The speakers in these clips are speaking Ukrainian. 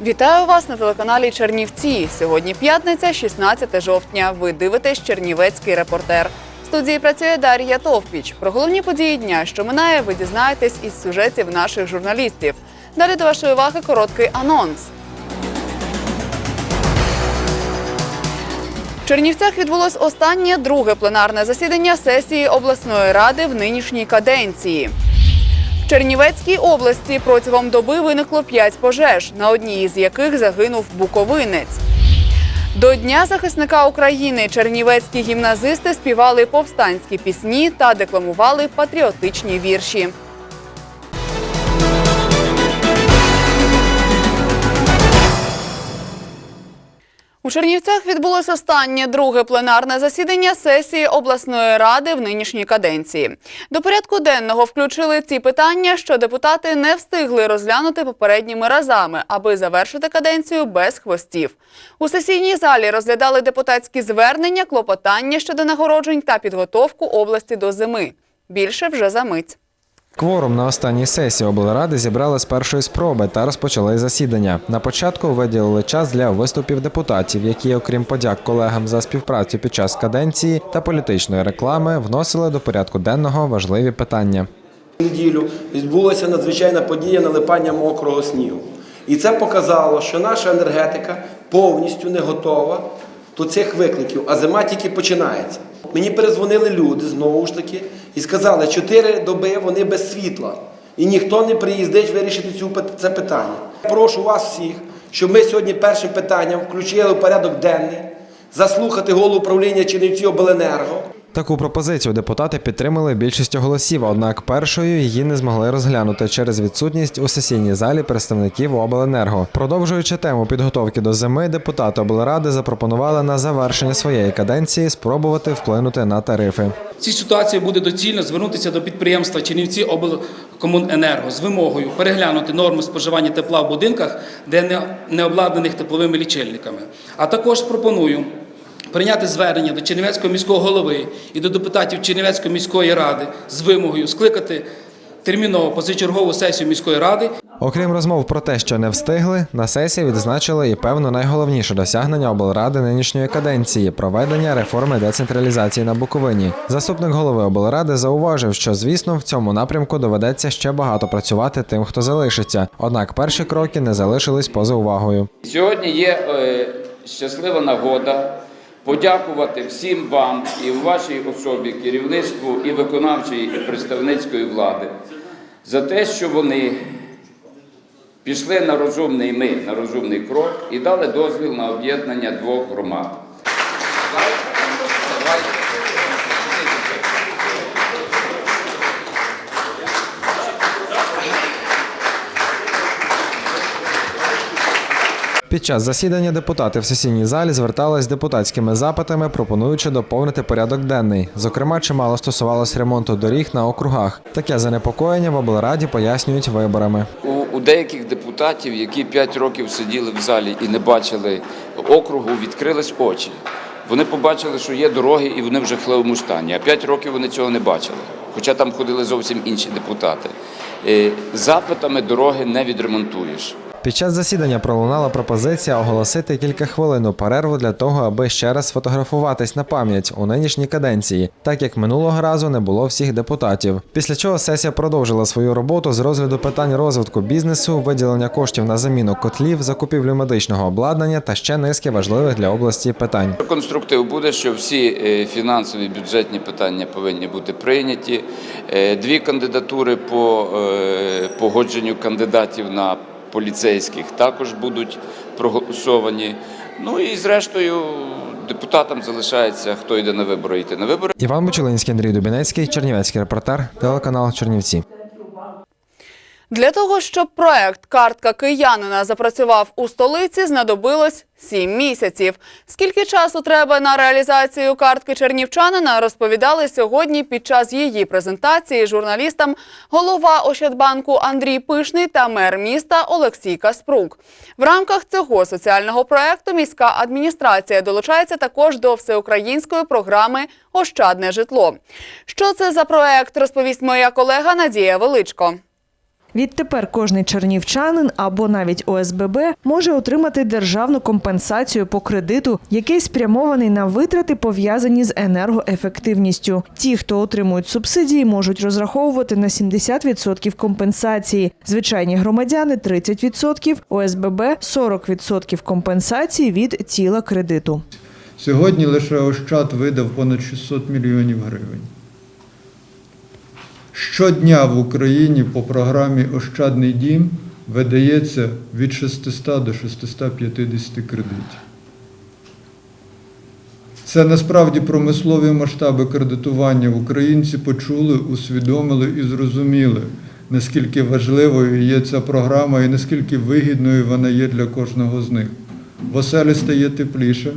Вітаю вас на телеканалі Чернівці. Сьогодні п'ятниця, 16 жовтня. Ви дивитесь Чернівецький репортер. В студії працює Дар'я Товпіч. Про головні події дня, що минає, ви дізнаєтесь із сюжетів наших журналістів. Далі до вашої уваги короткий анонс. В Чернівцях відбулось останнє друге пленарне засідання сесії обласної ради в нинішній каденції. В Чернівецькій області протягом доби виникло п'ять пожеж, на одній із яких загинув буковинець. До Дня захисника України чернівецькі гімназисти співали повстанські пісні та декламували патріотичні вірші. У Чернівцях відбулось останнє друге пленарне засідання сесії обласної ради в нинішній каденції. До порядку денного включили ті питання, що депутати не встигли розглянути попередніми разами, аби завершити каденцію без хвостів. У сесійній залі розглядали депутатські звернення, клопотання щодо нагороджень та підготовку області до зими. Більше вже за мить. Кворум на останній сесії облради зібрали з першої спроби та розпочали засідання. На початку виділили час для виступів депутатів, які, окрім подяк колегам за співпрацю під час каденції та політичної реклами, вносили до порядку денного важливі питання. неділю відбулася надзвичайна подія налипання мокрого снігу. І це показало, що наша енергетика повністю не готова до цих викликів, а зима тільки починається. Мені перезвонили люди знову ж таки і сказали, чотири доби вони без світла. І ніхто не приїздить вирішити цю, це питання. Прошу вас всіх, щоб ми сьогодні першим питанням включили в порядок денний, заслухати голову управління Чернівці обленерго. Таку пропозицію депутати підтримали більшістю голосів, однак першою її не змогли розглянути через відсутність у сесійній залі представників обленерго. Продовжуючи тему підготовки до зими, депутати облради запропонували на завершення своєї каденції спробувати вплинути на тарифи. В цій ситуації буде доцільно звернутися до підприємства Чернівці обленерго з вимогою переглянути норми споживання тепла в будинках, де не обладнаних тепловими лічильниками. А також пропоную прийняти звернення до Чернівецького міського голови і до депутатів Чернівецької міської ради з вимогою скликати терміново позачергову сесію міської ради Окрім розмов про те, що не встигли, на сесії відзначили і певно найголовніше досягнення облради нинішньої каденції проведення реформи децентралізації на Буковині. Заступник голови облради зауважив, що звісно в цьому напрямку доведеться ще багато працювати тим, хто залишиться. Однак перші кроки не залишились поза увагою. Сьогодні є е, щаслива нагода подякувати всім вам і в вашій особі, керівництву і виконавчої і представницької влади за те, що вони пішли на розумний ми, на розумний крок і дали дозвіл на об'єднання двох громад. Під час засідання депутати в сесійній залі звертались депутатськими запитами, пропонуючи доповнити порядок денний. Зокрема, чимало стосувалось ремонту доріг на округах. Таке занепокоєння в облраді пояснюють виборами. У, у деяких депутатів, які 5 років сиділи в залі і не бачили округу, відкрились очі. Вони побачили, що є дороги, і вони в жахливому стані. А 5 років вони цього не бачили. Хоча там ходили зовсім інші депутати. Е, Запитами дороги не відремонтуєш. Під час засідання пролунала пропозиція оголосити кілька хвилин перерву для того, аби ще раз сфотографуватись на пам'ять у нинішній каденції, так як минулого разу не було всіх депутатів. Після чого сесія продовжила свою роботу з розгляду питань розвитку бізнесу, виділення коштів на заміну котлів, закупівлю медичного обладнання та ще низки важливих для області питань. Конструктив буде, що всі е, фінансові бюджетні питання повинні бути прийняті. Е, Дві кандидатури по е, погодженню кандидатів на поліцейських також будуть проголосовані. Ну і зрештою депутатам залишається, хто йде на вибори, йти на вибори. Іван Бучулинський, Андрій Дубінецький, Чернівецький репортер, телеканал Чернівці. Для того, щоб проект Картка киянина запрацював у столиці, знадобилось сім місяців. Скільки часу треба на реалізацію картки чернівчанина, розповідали сьогодні під час її презентації журналістам голова Ощадбанку Андрій Пишний та мер міста Олексій Каспрук. В рамках цього соціального проекту міська адміністрація долучається також до всеукраїнської програми Ощадне житло. Що це за проект, розповість моя колега Надія Величко. Відтепер кожний чернівчанин або навіть ОСББ може отримати державну компенсацію по кредиту, який спрямований на витрати, пов'язані з енергоефективністю. Ті, хто отримують субсидії, можуть розраховувати на 70% компенсації. Звичайні громадяни 30%, ОСББ 40% компенсації від тіла кредиту. Сьогодні лише Ощад видав понад 600 мільйонів гривень. Щодня в Україні по програмі Ощадний дім видається від 600 до 650 кредитів. Це насправді промислові масштаби кредитування. Українці почули, усвідомили і зрозуміли, наскільки важливою є ця програма і наскільки вигідною вона є для кожного з них. В оселі стає тепліше,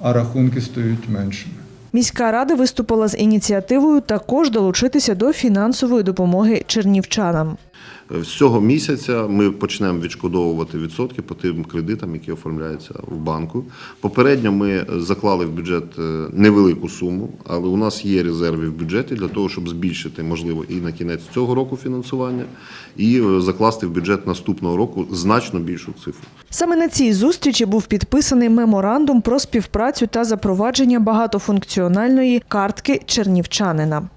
а рахунки стають меншими. Міська рада виступила з ініціативою також долучитися до фінансової допомоги чернівчанам. З цього місяця ми почнемо відшкодовувати відсотки по тим кредитам, які оформляються в банку. Попередньо ми заклали в бюджет е, невелику суму, але у нас є резерви в бюджеті для того, щоб збільшити, можливо, і на кінець цього року фінансування, і е, закласти в бюджет наступного року значно більшу цифру. Саме на цій зустрічі був підписаний меморандум про співпрацю та запровадження багатофункціональної картки чернівчанина.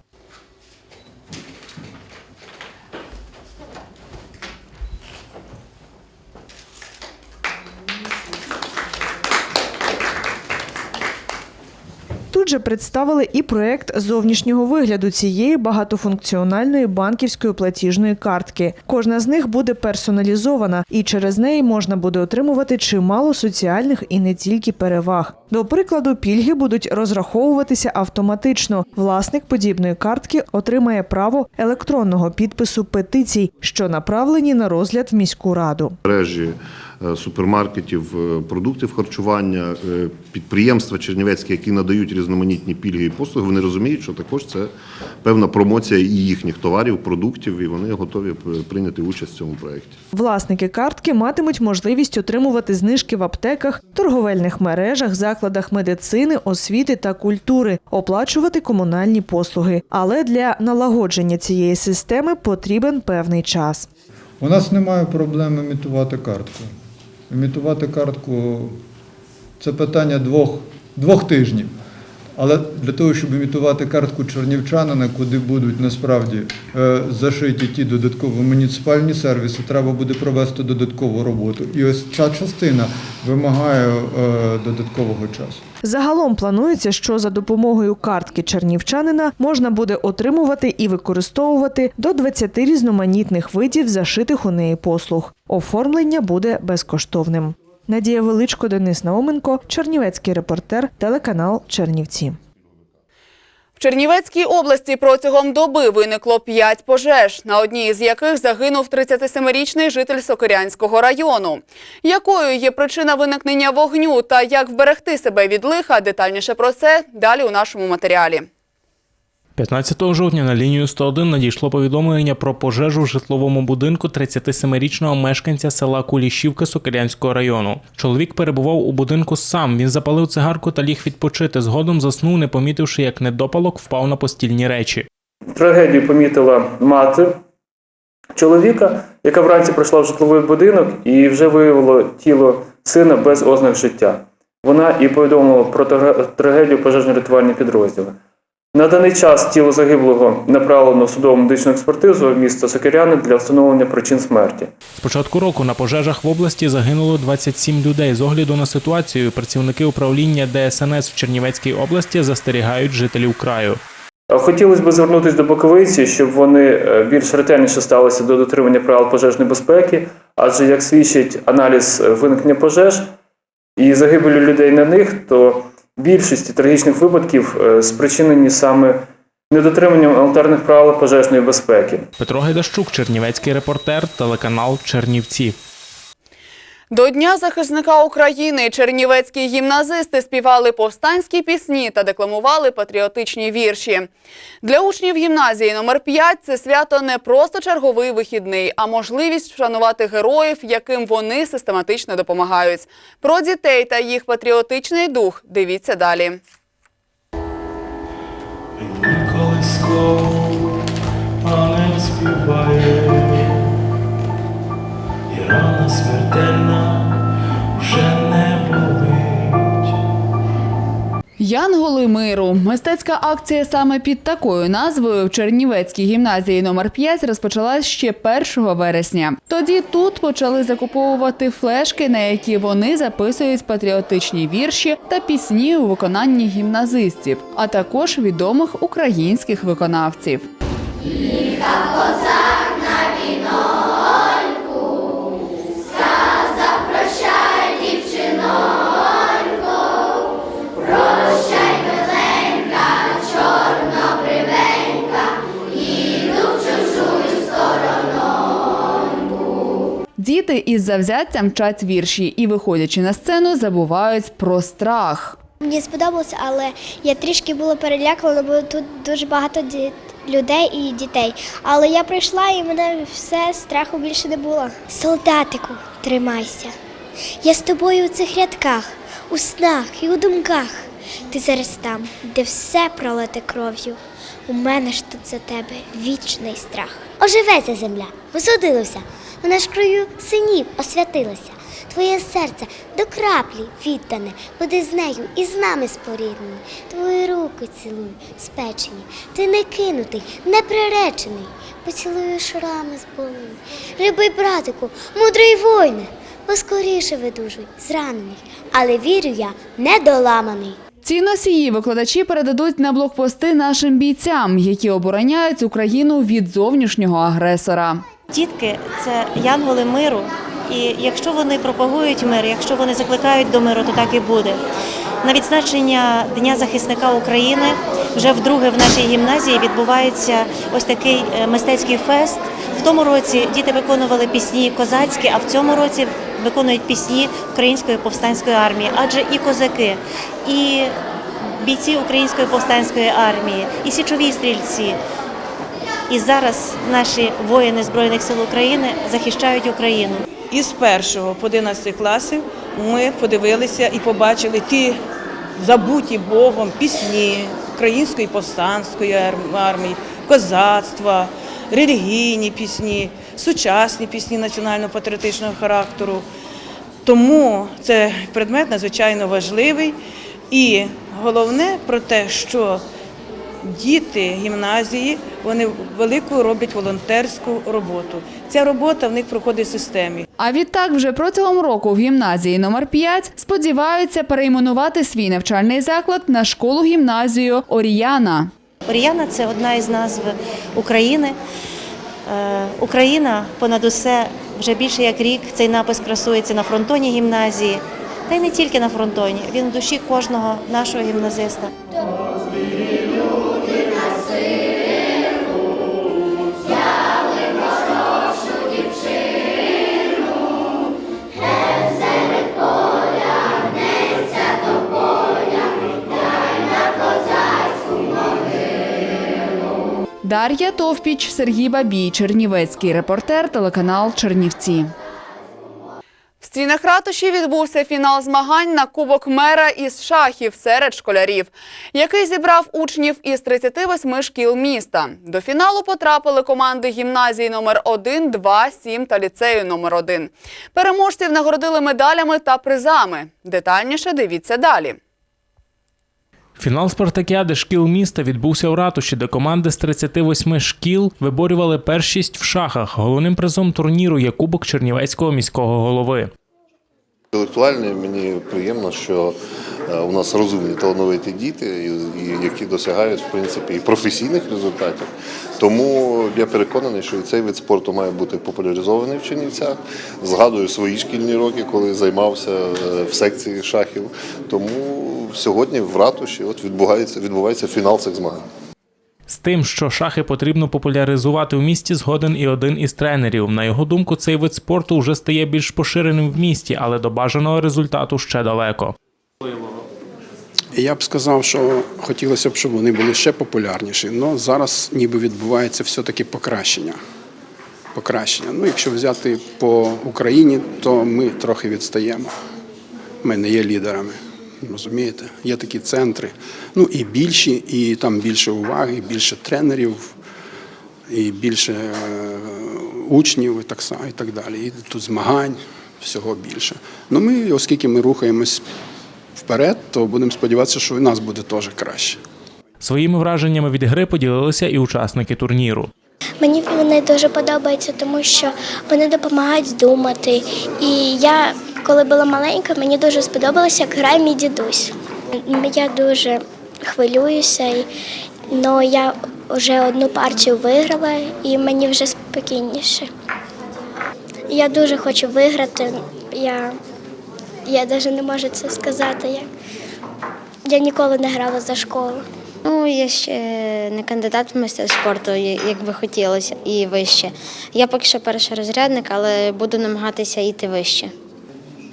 Тут же представили і проект зовнішнього вигляду цієї багатофункціональної банківської платіжної картки. Кожна з них буде персоналізована, і через неї можна буде отримувати чимало соціальних і не тільки переваг. До прикладу, пільги будуть розраховуватися автоматично. Власник подібної картки отримає право електронного підпису петицій, що направлені на розгляд в міську раду. мережі супермаркетів, е, продуктів харчування, е, підприємства чернівецькі, які надають різноманітні пільги і послуги, вони розуміють, що також це певна промоція і їхніх товарів, продуктів, і вони готові прийняти участь в цьому проєкті. Власники картки матимуть можливість отримувати знижки в аптеках, торговельних мережах, закладах медицини, освіти та культури, оплачувати комунальні послуги. Але для налагодження цієї системи потрібен певний час. У нас немає проблем імітувати картку. Імітувати картку це питання двох, двох тижнів. Але для того, щоб імітувати картку чернівчанина, куди будуть насправді е, зашиті ті додаткові муніципальні сервіси, треба буде провести додаткову роботу. І ось ця частина вимагає е, додаткового часу. Загалом планується, що за допомогою картки чернівчанина можна буде отримувати і використовувати до 20 різноманітних видів зашитих у неї послуг. Оформлення буде безкоштовним. Надія Величко, Денис Науменко, Чернівецький репортер, телеканал Чернівці. В Чернівецькій області протягом доби виникло п'ять пожеж, на одній із яких загинув 37-річний житель Сокирянського району. Якою є причина виникнення вогню та як вберегти себе від лиха? Детальніше про це далі у нашому матеріалі. 15 жовтня на лінію 101 надійшло повідомлення про пожежу в житловому будинку 37-річного мешканця села Кулішівка Сокирянського району. Чоловік перебував у будинку сам. Він запалив цигарку та ліг відпочити. Згодом заснув, не помітивши, як недопалок впав на постільні речі. Трагедію помітила мати чоловіка, яка вранці прийшла в житловий будинок і вже виявила тіло сина без ознак життя. Вона і повідомила про трагедію пожежно-рятувальні підрозділи. На даний час тіло загиблого направлено в судову медичну експертизу в місто Сокиряни для встановлення причин смерті. З початку року на пожежах в області загинуло 27 людей. З огляду на ситуацію працівники управління ДСНС в Чернівецькій області застерігають жителів краю. Хотілося б звернутися до боковиці, щоб вони е, більш ретельніше ставилися до дотримання правил пожежної безпеки, адже як свідчить аналіз е, виникнення пожеж і загибелі людей на них, то більшість трагічних випадків е, спричинені саме недотриманням елементарних правил пожежної безпеки. Петро Гайдащук, Чернівецький репортер, телеканал Чернівці. До Дня захисника України чернівецькі гімназисти співали повстанські пісні та декламували патріотичні вірші. Для учнів гімназії номер 5 це свято не просто черговий вихідний, а можливість вшанувати героїв, яким вони систематично допомагають. Про дітей та їх патріотичний дух дивіться далі. Колисково, а не смертельна Янголи миру. Мистецька акція саме під такою назвою в Чернівецькій гімназії номер 5 розпочалась ще 1 вересня. Тоді тут почали закуповувати флешки, на які вони записують патріотичні вірші та пісні у виконанні гімназистів, а також відомих українських виконавців. Діти із завзяттям вчать вірші і, виходячи на сцену, забувають про страх. Мені сподобалося, але я трішки була перелякана, бо тут дуже багато людей і дітей. Але я прийшла і мене все страху більше не було. Солдатику, тримайся. Я з тобою у цих рядках, у снах і у думках. Ти зараз там, де все пролите кров'ю. У мене ж тут за тебе вічний страх. Оживеться земля, висадилося, вона ж крою синів освятилася. Твоє серце до краплі віддане, буде з нею і з нами споріднені. Твої руки цілую, спечені, ти не кинутий, не приречений. Поцілую шрами зболений. Любий братику, мудрий воїне, поскоріше видужуй, зранений, але вірю я, недоламаний. Ці носії викладачі передадуть на блокпости нашим бійцям, які обороняють Україну від зовнішнього агресора. Дітки це янголи миру, і якщо вони пропагують мир, якщо вони закликають до миру, то так і буде. На відзначення Дня захисника України вже вдруге в нашій гімназії відбувається ось такий е, мистецький фест. В тому році діти виконували пісні козацькі, а в цьому році виконують пісні Української повстанської армії, адже і козаки, і бійці Української повстанської армії, і січові стрільці. І зараз наші воїни Збройних сил України захищають Україну. Із 1 по 11 класів ми подивилися і побачили ті забуті Богом пісні Української повстанської армії, козацтва, релігійні пісні, сучасні пісні національно-патріотичного характеру. Тому це предмет надзвичайно важливий. І головне про те, що діти гімназії вони велику роблять волонтерську роботу. Ця робота в них проходить в системі. А відтак, вже протягом року в гімназії номер 5 сподіваються перейменувати свій навчальний заклад на школу-гімназію Оріяна. Оріяна це одна із назв України. Е, Україна понад усе вже більше як рік цей напис красується на фронтоні гімназії. Та й не тільки на фронтоні, він в душі кожного нашого гімназиста. Дар'я Товпіч, Сергій Бабій, Чернівецький репортер, телеканал Чернівці. В стінах ратуші відбувся фінал змагань на Кубок мера із шахів серед школярів, який зібрав учнів із 38 шкіл міста. До фіналу потрапили команди гімназії номер 1, 2, 7 та ліцею номер 1. Переможців нагородили медалями та призами. Детальніше дивіться далі. Фінал спартакіади шкіл міста відбувся у ратуші, де команди з 38 шкіл виборювали першість в шахах. Головним призом турніру є Кубок Чернівецького міського голови. Інтелектуальний мені приємно, що е, у нас розумні талановиті діти, які досягають в принципі і професійних результатів. Тому я переконаний, що і цей вид спорту має бути популяризований в Чернівцях. Згадую свої шкільні роки, коли займався е, в секції шахів. Тому сьогодні в ратуші от відбувається відбувається фінал цих змагань. З тим, що шахи потрібно популяризувати в місті, згоден і один із тренерів. На його думку, цей вид спорту вже стає більш поширеним в місті, але до бажаного результату ще далеко. Я б сказав, що хотілося б, щоб вони були ще популярніші, але зараз ніби відбувається все-таки покращення. Покращення. Ну, якщо взяти по Україні, то ми трохи відстаємо. Ми не є лідерами. Розумієте? Є такі центри. Ну і більші, і там більше уваги, і більше тренерів, і більше е, учнів, і так, і так далі. І тут змагань. всього більше. Ну ми, оскільки ми рухаємось вперед, то будемо сподіватися, що і нас буде теж краще. Своїми враженнями від гри поділилися і учасники турніру. Мені вони дуже подобаються, тому що вони допомагають думати. І я, коли була маленька, мені дуже сподобалося, як грає мій дідусь. Я дуже хвилююся, але я вже одну партію виграла і мені вже спокійніше. Я дуже хочу виграти. Я, я навіть не можу це сказати. Я, я ніколи не грала за школу. Ну, я ще не кандидат в майстер спорту, як би хотілося, і вище. Я поки що перший розрядник, але буду намагатися йти вище.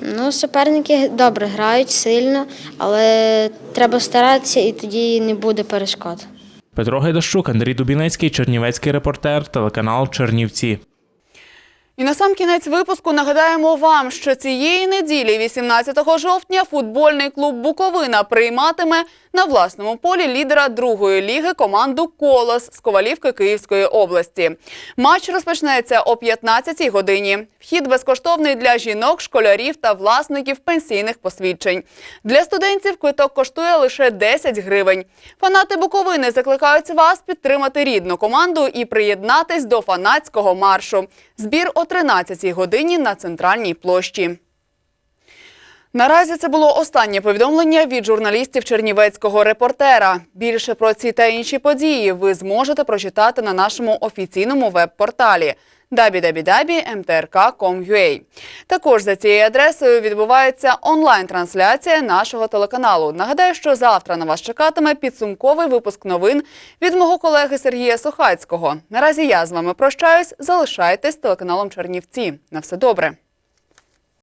Ну, суперники добре грають, сильно, але треба старатися і тоді не буде перешкод. Петро Гайдащук, Андрій Дубінецький, Чернівецький репортер, телеканал Чернівці. І на сам кінець випуску нагадаємо вам, що цієї неділі, 18 жовтня, футбольний клуб Буковина прийматиме на власному полі лідера другої ліги команду Колос з Ковалівки Київської області. Матч розпочнеться о 15-й годині. Вхід безкоштовний для жінок, школярів та власників пенсійних посвідчень. Для студентів квиток коштує лише 10 гривень. Фанати Буковини закликають вас підтримати рідну команду і приєднатись до фанатського маршу. Збір о 13-й годині на центральній площі. Наразі це було останнє повідомлення від журналістів Чернівецького репортера. Більше про ці та інші події ви зможете прочитати на нашому офіційному веб-порталі www.mtrk.com.ua. Також за цією адресою відбувається онлайн-трансляція нашого телеканалу. Нагадаю, що завтра на вас чекатиме підсумковий випуск новин від мого колеги Сергія Сухацького. Наразі я з вами прощаюсь. Залишайтесь телеканалом Чернівці. На все добре.